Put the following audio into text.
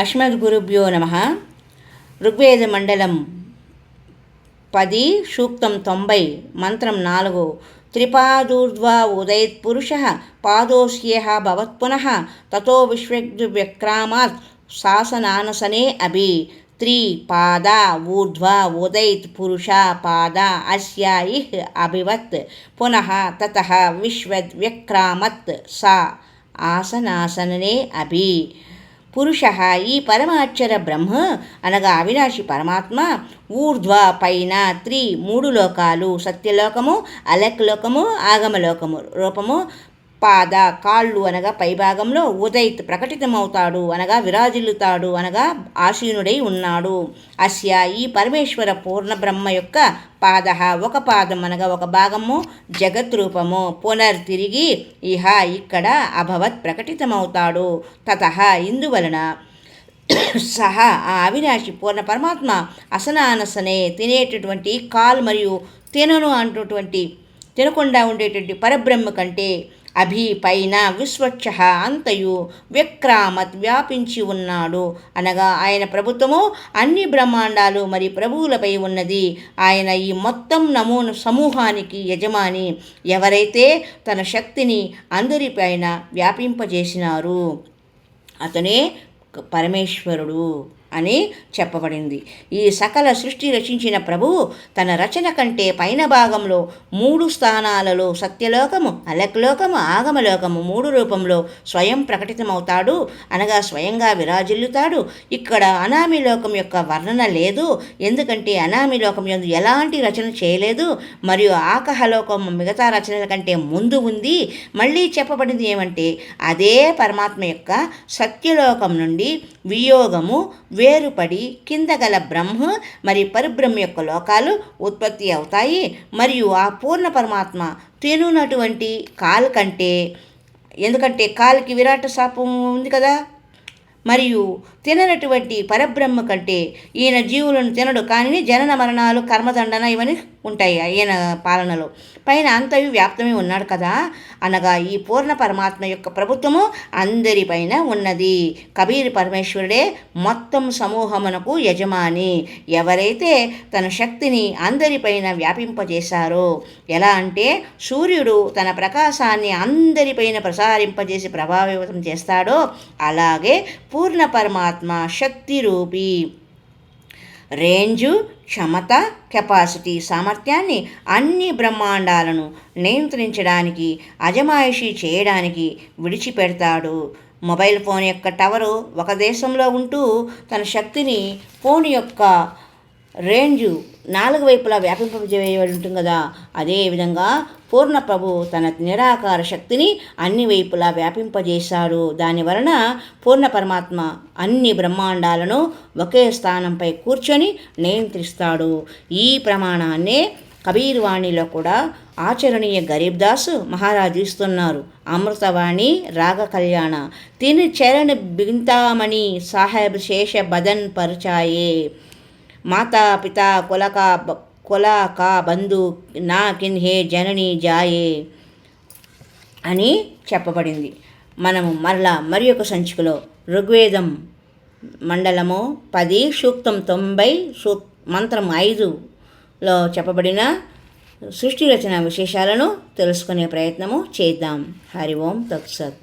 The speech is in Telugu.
అస్మద్గురుభ్యో నమ. ఋగ్వేద మండలం పది సూక్తం తొంభై మంత్రం నాలుగు త్రిపాదూర్ధ్వా ఉదయత్ పురుష పాదోస్యేహ భవత్పునః తతో విశ్వవిక్రామాత్ శాసనానసనే అభి. త్రిపాద ఊర్ధ్వ ఉదయత్ పురుష పాద అస్య ఇహ్ అభివత్ పునః తత విశ్వద్వ్యక్రామత్ సా ఆసనాసననే అభి. పురుష ఈ పరమాక్షర బ్రహ్మ అనగా అవినాశి పరమాత్మ ఊర్ధ్వ పైన త్రి మూడు లోకాలు సత్యలోకము అలక్లోకము ఆగమలోకము రూపము పాద కాళ్ళు అనగా పైభాగంలో ఉదయిత్ ప్రకటితమవుతాడు అనగా విరాజిల్లుతాడు అనగా ఆశీనుడై ఉన్నాడు. అస్య ఈ పరమేశ్వర పూర్ణ బ్రహ్మ యొక్క పాద ఒక పాదం అనగా ఒక భాగము జగత్ రూపము. పునర్ తిరిగి ఇహ ఇక్కడ అభవత్ ప్రకటితమవుతాడు. తత ఇందువలన సహా ఆ అవినాశి పూర్ణ పరమాత్మ అసనానసనే తినేటటువంటి కాల్ మరియు తినను అంటున్నటువంటి తినకుండా ఉండేటువంటి పరబ్రహ్మ కంటే అభి పైన విశ్వక్ష అంతయు విక్రామత్ వ్యాపించి ఉన్నాడు. అనగా ఆయన ప్రభుత్వము అన్ని బ్రహ్మాండాలు మరి ప్రభువులపై ఉన్నది. ఆయన ఈ మొత్తం నమూన సమూహానికి యజమాని. ఎవరైతే తన శక్తిని అందరిపైన వ్యాపింపజేసినారు అతనే పరమేశ్వరుడు. అని చెప్పబడింది. ఈ సకల సృష్టి రచించిన ప్రభువు తన రచన కంటే పైన భాగంలో మూడు స్థానాలలో సత్యలోకము అలక్లోకము ఆగమలోకము మూడు రూపంలో స్వయం ప్రకటితమవుతాడు. అనగా స్వయంగా విరాజిల్లుతాడు. ఇక్కడ అనామి లోకం యొక్క వర్ణన లేదు. ఎందుకంటే అనామి లోకం ఎందు ఎలాంటి రచన చేయలేదు. మరియు ఆకహలోకం మిగతా రచనల కంటే ముందు ఉంది. మళ్ళీ చెప్పబడింది ఏమంటే అదే పరమాత్మ యొక్క సత్యలోకం నుండి వియోగము వేరుపడి కింద గల బ్రహ్మ మరి పరిబ్రహ్మ యొక్క లోకాలు ఉత్పత్తి అవుతాయి. మరియు ఆ పూర్ణ పరమాత్మ తినునటువంటి కాలు కంటే ఎందుకంటే కాలుకి విరాట శాపం ఉంది కదా? మరియు తిననటువంటి పరబ్రహ్మ కంటే ఈయన జీవులను తినడు. కానీ జనన మరణాలు కర్మదండన ఇవన్నీ ఉంటాయి ఈయన పాలనలో. పైన అంతయు వ్యాప్తమే ఉన్నాడు కదా? అనగా ఈ పూర్ణ పరమాత్మ యొక్క ప్రభుత్వము అందరిపైన ఉన్నది. కబీర్ పరమేశ్వరుడే మొత్తం సమూహమునకు యజమాని. ఎవరైతే తన శక్తిని అందరిపైన వ్యాపింపజేశారో ఎలా అంటే సూర్యుడు తన ప్రకాశాన్ని అందరిపైన ప్రసారింపజేసి ప్రభావితం చేస్తాడో అలాగే పూర్ణ పరమాత్మ శక్తి రూపి రేంజు క్షమత కెపాసిటీ సామర్థ్యాన్ని అన్ని బ్రహ్మాండాలను నియంత్రించడానికి అజమాయిషీ చేయడానికి విడిచిపెడతాడు. మొబైల్ ఫోన్ యొక్క టవరు ఒక దేశంలో ఉంటూ తన శక్తిని ఫోన్ యొక్క రేంజు నాలుగు వైపులా వ్యాపింపజేయబడి ఉంటుంది కదా అదేవిధంగా పూర్ణ ప్రభు తన నిరాకార శక్తిని అన్ని వైపులా వ్యాపింపజేశాడు. దాని వలన పూర్ణ పరమాత్మ అన్ని బ్రహ్మాండాలను ఒకే స్థానంపై కూర్చొని నియంత్రిస్తాడు. ఈ ప్రమాణాన్నే కబీర్వాణిలో కూడా ఆచరణీయ గరీబ్ దాసు మహారాజు ఇస్తున్నారు. అమృతవాణి రాగ కళ్యాణ తిని చరణ్ బింతామణి సాహెబ్ శేష బదన్ పరిచాయే. మాతా పిత కులకా కులకా బంధు నా కిన్హే జనని జాయే అని చెప్పబడింది. మనము మరలా మరి ఒక సంచికలో ఋగ్వేదం మండలము పది సూక్తం తొంభై సూక్ మంత్రం ఐదులో చెప్పబడిన సృష్టి రచన విశేషాలను తెలుసుకునే ప్రయత్నము చేద్దాం. హరి ఓం తత్సత్.